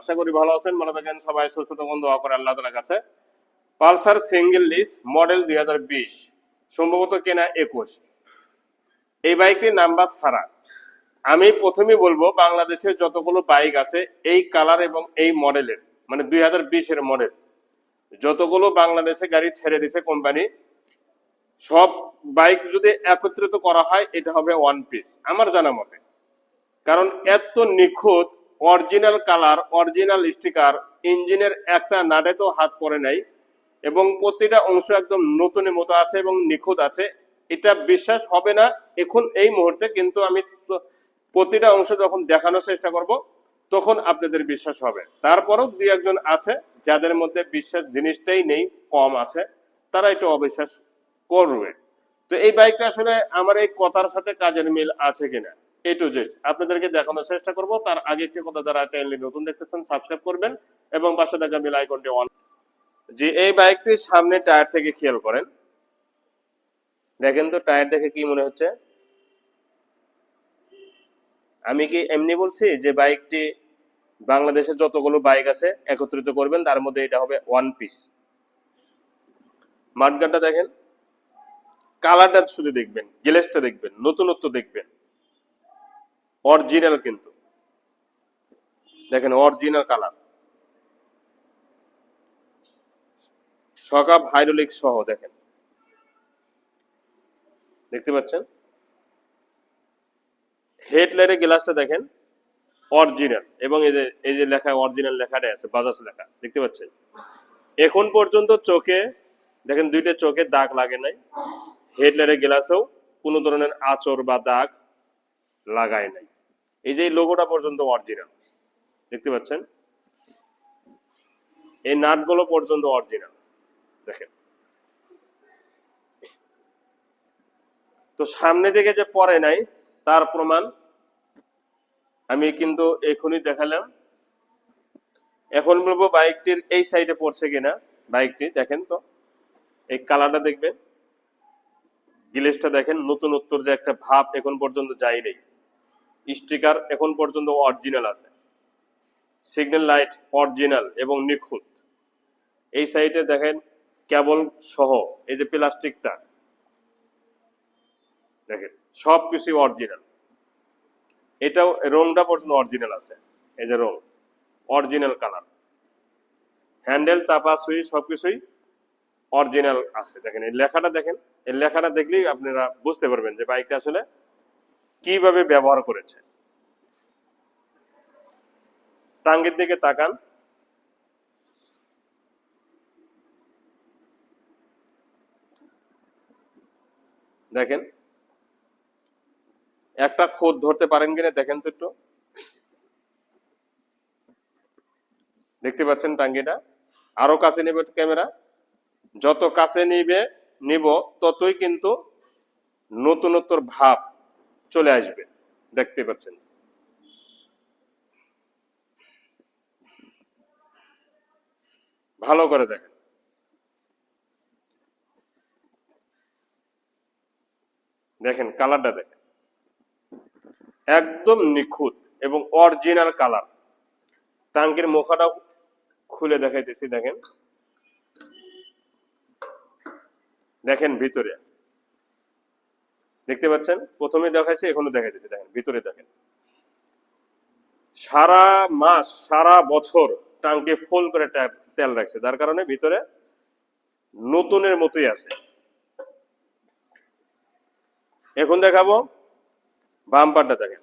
আশা করি ভালো আছেন, ভালো থাকেন, সবাই সুস্থ আল্লাহ কাছে। পালসার সিঙ্গেল মডেল দুই সম্ভবত কেনা একুশ। এই নাম্বার আমি প্রথমেই বলব, বাংলাদেশে যতগুলো বাইক আছে, এই কালার এবং এই মডেলের মানে দুই হাজার বিশের মডেল, যতগুলো বাংলাদেশে গাড়ি ছেড়ে দিছে কোম্পানি, সব বাইক যদি একত্রিত করা হয়, এটা হবে ওয়ান পিস আমার জানা মতে। কারণ এত নিখুঁত অরিজিনাল কালার অরিজিনাল স্টিকার ইঞ্জিনের একটা নাটে তো হাত পড়ে নাই এবং প্রতিটা অংশ একদম নতুনের মতো আছে এবং নিখুঁত আছে। এটা বিশ্বাস হবে না। এখন এই মুহূর্তে কিন্তু আমি প্রতিটা অংশ যখন দেখানোর চেষ্টা করব, তখন আপনাদের বিশ্বাস হবে। তারপরেও দুই একজন আছে যাদের মধ্যে বিশ্বাস জিনিসটাই নেই, কম আছে। তারা একটু অবিশ্বাস করবে। তো এই বাইকটা আসলে আমার এই কথার সাথে কাজের মিল আছে কিনা? এ টু জেড আপনাদেরকে দেখানোর চেষ্টা করব। তার আগে একটি কথা যারা চ্যানেলটি নতুন দেখতেছেন সাবস্ক্রাইব করবেন এবং পাশে আইকনটি অন এই সামনে টায়ার থেকে খেয়াল করেন। দেখেন তো টায়ার দেখে কি মনে হচ্ছে? আমি কি এমনি বলছি যে বাইকটি বাংলাদেশে যতগুলো বাইক আছে একত্রিত করবেন, তার মধ্যে এটা হবে ওয়ান পিস মাঠগানটা দেখেন। কালারটা শুধু দেখবেন গ্লেসটা দেখবেন, নতুনত্ব দেখবেন। অরিজিনাল কিন্তু। দেখেন অরিজিনাল কালার সকাপ হাইড্রোলিক সহ, দেখেন। দেখতে পাচ্ছেন? হেডলাইটের গ্লাসটা দেখেন অরিজিনাল এবং এই যে এই যে লেখা অরিজিনাল লেখাটা আছে, বাজাজ লেখা। দেখতে পাচ্ছেন? এখন পর্যন্ত চোখে, দেখেন, দুইটা চোখে দাগ লাগে নাই। হেডলাইটের গ্লাসেও কোনো ধরনের আচর বা দাগ লাগায় নাই। এই যে লোগোটা পর্যন্ত অরিজিনাল দেখতে পাচ্ছেন? এই নাটগুলো পর্যন্ত অরিজিনাল দেখেন। তো সামনে দিকে যে পরে নাই, তার প্রমাণ আমি কিন্তু এখনই দেখালাম। এখন বলব বাইকটির এই সাইডে পড়ছে কিনা, বাইকটি, দেখেন তো। এই কালারটা দেখবেন। গিলেসটা দেখেন, নতুন উত্তর যে একটা ভাব এখন পর্যন্ত যাই নেই। স্টিকার এখন পর্যন্ত অরিজিনাল আছে। সিগন্যাল লাইট অরিজিনাল এবং নিখুঁত। এই সাইডে দেখেন কেবল সহ এই যে প্লাস্টিকটা, দেখেন সব কিছুই অরিজিনাল এটাও রংটা পর্যন্ত অরিজিনাল আছে, এই যে রং অরিজিনাল কালার হ্যান্ডেল চাপা, সুই, সবকিছুই অরিজিনাল আছে। দেখেন, এই লেখাটা দেখেন, এই লেখাটা দেখলেই আপনারা বুঝতে পারবেন যে বাইকটা আসলে কীভাবে ব্যবহার করেছে টাঙ্গির দিকে তাকান। দেখেন। একটা খোদ ধরতে পারেন কিনা দেখেন তো একটু। দেখতে পাচ্ছেন টাঙ্গিটা? আরও কাছে নেবে ক্যামেরা। যত কাছে নিবে, নিব, ততই কিন্তু নতুনত্বর ভাব চলে আসবে। দেখতে পাচ্ছেন। ভালো করে দেখেন। দেখেন কালারটা দেখেন। একদম নিখুঁত এবং অরিজিনাল কালার। টাঙ্কির মুখাটাও খুলে দেখাইতেছি, দেখেন। দেখেন ভিতরে। দেখতে পাচ্ছেন? প্রথমে দেখাইছে, এখনও দেখাইতেছি, দেখেন, ভিতরে দেখেন। সারা মাস, সারা বছর টাঙ্কি ফুল করে তেল রাখছে। যার কারণে ভিতরে নতুনের মতোই আছে। এখন দেখাবো বাম্পারটা, দেখেন।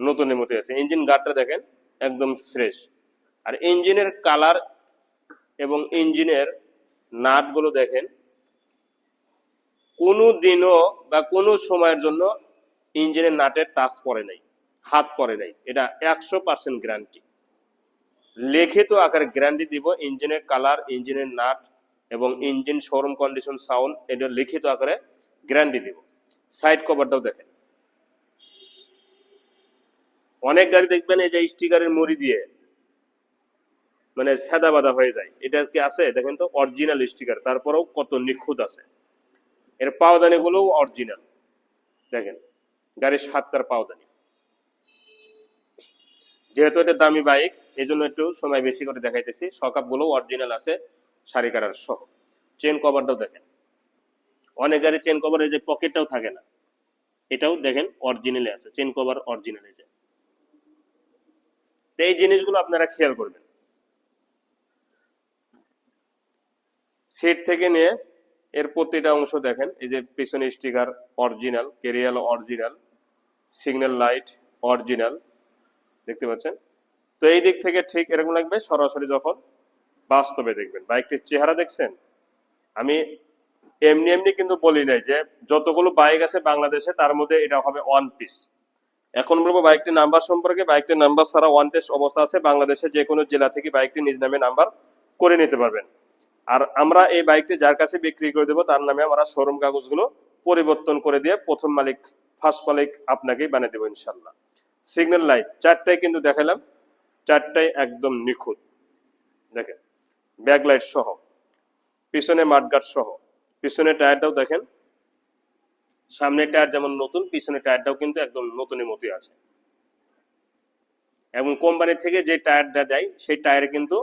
নতুনের মতোই আছে। ইঞ্জিন গার্ডটা দেখেন, একদম ফ্রেশ। আর ইঞ্জিনের কালার এবং ইঞ্জিনের নাটগুলো দেখেন কোনো দিনও বা কোনো সময়ের জন্য ইঞ্জিনের নাটের টাচ পড়ে নাই, হাত পড়ে নাই। এটা একশো পার্সেন্ট গ্যারান্টি লিখিত আকারে গ্যারান্টি দিব ইঞ্জিনের কালার ইঞ্জিনের নাট এবং ইঞ্জিন শোরুম কন্ডিশন সাউন্ড এটা লিখিত আকারে গ্যারান্টি দিব। সাইড কভারটাও দেখেন। অনেক গাড়ি দেখবেন এই যে স্টিকারের মুড়ি দিয়ে মানে সাদা বাদা হয়ে যায়। এটা কি আছে? দেখেন তো অরিজিনাল স্টিকার তারপরেও কত নিখুঁত আছে। এর পাওদানি গুলোও অরিজিনাল। দেখেন, গাড়ির সাতটার পাওদানি। যেহেতু এটা দামি বাইক এই জন্য একটু সময় বেশি করে দেখাইতেছি। সকাপগুলো অরিজিনাল আছে, শাড়ি কাটার সহ। চেন কভারটাও দেখেন। অনেক গাড়ি চেন কভার এই যে পকেটটাও থাকে না। এটাও দেখেন অরিজিনালে আছে চেন কভার অরিজিনাল এই যে। তো এই জিনিসগুলো আপনারা খেয়াল করবেন। সিট থেকে নিয়ে এর প্রতিটা অংশ দেখেন, এই যে পিছনে sticker original কেরিয়াল original signal light original দেখতে পাচ্ছেন? তো এই দিক থেকে ঠিক এরকম লাগবে, সরাসরি যখন বাস্তবে দেখবেন। বাইকটির চেহারা দেখছেন? আমি এমনি এমনি কিন্তু বলি নাই যে যতগুলো বাইক আছে বাংলাদেশে, তার মধ্যে এটা হবে ওয়ান পিস এখন বলব বাইকটির নাম্বার সম্পর্কে বাইকটির নাম্বার ছাড়া ওয়ান টেস্ট অবস্থা আছে। বাংলাদেশে যে কোনো জেলা থেকে বাইকটি নিজ নামে নাম্বার করে নিতে পারবেন। আর আমরা এই বাইকটি যার কাছে বিক্রি করে দেবো, তার নামে আমরা শোরুম কাগজগুলো পরিবর্তন করে দিয়ে প্রথম মালিক ফার্স্ট মালিক আপনাকেই বানিয়ে দেবো ইনশাল্লাহ। সিগন্যাল লাইট চারটায় কিন্তু দেখালাম, চারটায় একদম নিখুঁত। দেখেন ব্যাক লাইট সহ, পিছনে মাঠগার্ড সহ, পিছনে টায়ারটাও দেখেন সামনের টায়ার যেমন নতুন, পিছনে টায়ারটাও কিন্তু একদম নতুনের মতোই আছে। এবং কোম্পানি থেকে যে টায়ারটা দেয়, সেই টায়ার কিন্তু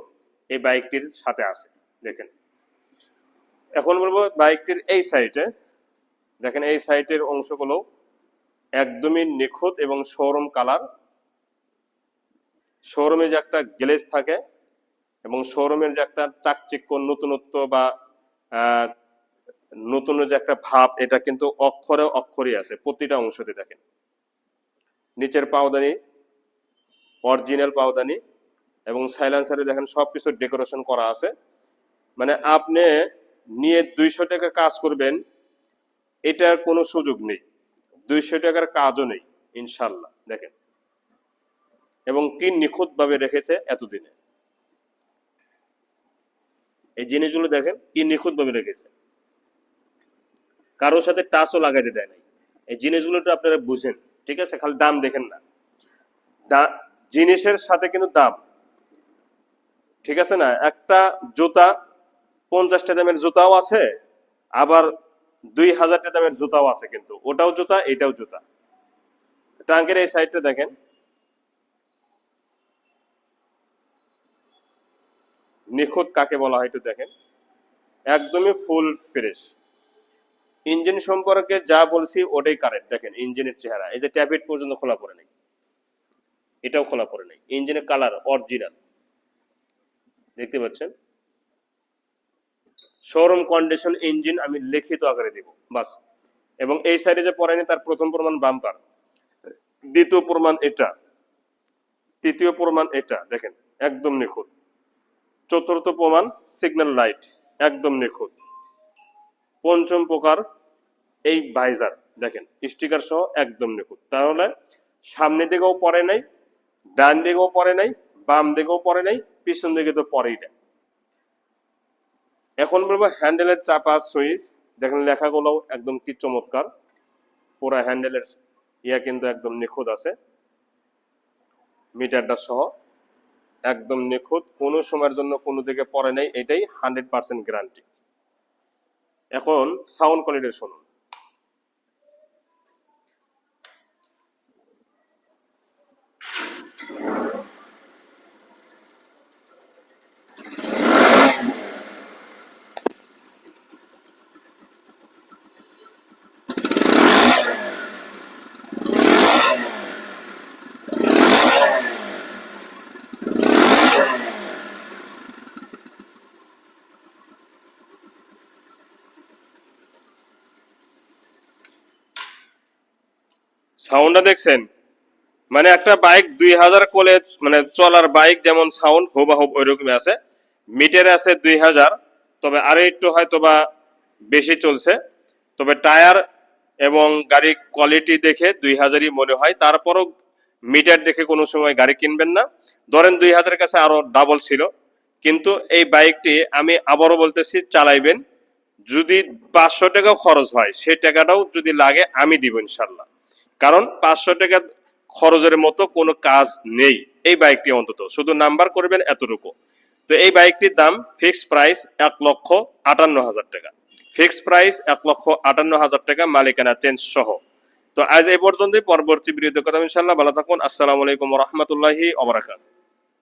এই বাইকটির সাথে আছে। দেখেন। এখন বলব বাইকটির এই সাইটে দেখেন এই সাইটের অংশগুলো একদমই নিখুঁত এবং শোরুম কালার শোরুমে যে একটা গ্লেজ থাকে এবং শোরুমের যে একটা চাকচিক্য, নতুনত্ব বা নতুন যে একটা ভাব, এটা কিন্তু অক্ষরে অক্ষরই আছে প্রতিটা অংশতে দেখেন। নিচের পাওদানি অরিজিনাল পাওদানি এবং সাইলেন্সারে দেখেন সবকিছু ডেকোরেশন করা আছে। মানে আপনি নিয়ে দুইশো টাকা কাজ করবেন, এটার কোনো সুযোগ নেই। দুইশো টাকার কাজও নেই, ইনশাল্লাহ, দেখেন। এবং কি নিখুঁত ভাবে রেখেছে এতদিনে। এই জিনিসগুলো দেখেন, কি নিখুঁত ভাবে রেখেছে। কারোর সাথে টাচও লাগাইতে দেয় নাই। এই জিনিসগুলো তো আপনারা বুঝেন, ঠিক আছে? খালি দাম দেখেন না। জিনিসের সাথে কিন্তু দাম, ঠিক আছে না? একটা জুতা পঞ্চাশটা দামের জুতাও আছে, আবার দুই হাজারটা দামের জুতাও আছে কিন্তু। ওটাও জুতা, এটাও জুতা। ট্রাঙ্কের এই সাইডটা দেখেন। নিখুঁত কাকে বলা হয় একটু দেখেন। একদমই ফুল ফ্রেশ। ইঞ্জিন সম্পর্কে যা বলছি ওটাই কারেক্ট। দেখেন, ইঞ্জিনের চেহারা। এই যে ট্যাবলেট পর্যন্ত খোলা পড়ে নেই। এটাও খোলা পড়ে নেই। ইঞ্জিনের কালার অরিজিনাল। দেখতে পাচ্ছেন? শোরুম কন্ডিশন ইঞ্জিন আমি লিখিত আকারে দিব, বাস। এবং এই সাইডে যে পড়েনি তার প্রথম প্রমাণ বাম্পার। দ্বিতীয় প্রমাণ এটা। তৃতীয় প্রমাণ এটা, দেখেন, একদম নিখুঁত। চতুর্থ প্রমাণ সিগন্যাল লাইট একদম নিখুঁত। পঞ্চম প্রকার, এই ভাইজার দেখেন স্টিকার সহ একদম নিখুঁত। তাহলে সামনে দিকেও পড়ে নাই, ডান দিকেও পড়ে নাই, বাম দিকেও পড়ে নাই, পিছন দিকে তো পরেই না এখন বলব হ্যান্ডেলের চাপা সুইচ দেখেন লেখাগুলো একদম কি চমৎকার। পুরো হ্যান্ডেলের ইয়া কিন্তু একদম নিখুঁত আছে। মিটারটা সহ একদম নিখুঁত। কোনো সময়ের জন্য কোনো দিকে পড়ে নেই। এটাই হান্ড্রেড পার্সেন্ট গ্যারান্টি এখন সাউন্ড কোয়ালিটি শুনুন। সাউন্ডটা দেখছেন? মানে একটা বাইক দুই হাজার কোলে মানে চলার বাইক যেমন সাউন্ড হুবাহুব ওইরকমই আছে। মিটারে আছে দুই হাজার, তবে আরও একটু হয়তো বা বেশি চলছে। তবে টায়ার এবং গাড়ির কোয়ালিটি দেখে দুই হাজারই মনে হয়। তারপরও মিটার দেখে কোনো সময় গাড়ি কিনবেন না। ধরেন দুই হাজারের কাছে আরও ডাবল ছিল। কিন্তু এই বাইকটি আমি আবারও বলতেছি, চালাইবেন। যদি পাঁচশো টাকা খরচ হয় সেই টাকাটাও যদি লাগে, আমি দিব ইনশাল্লাহ। কারণ পাঁচশো টাকা খরচের মতো কোনো কাজ নেই এই বাইকটি অন্তত। শুধু নাম্বার করবেন এতটুকু। তো এই বাইকটির দাম ফিক্স প্রাইস এক লক্ষ আটান্ন হাজার টাকা। ফিক্স প্রাইস এক লক্ষ আটান্ন হাজার টাকা মালিকানা চেঞ্জ সহ। তো আজ এই পর্যন্তই। পরবর্তী বিরোধী কথা ইনশাল্লাহ ভালো থাকুন। আসসালামু আলাইকুম রহমতুল্লাহি ওবরাকাত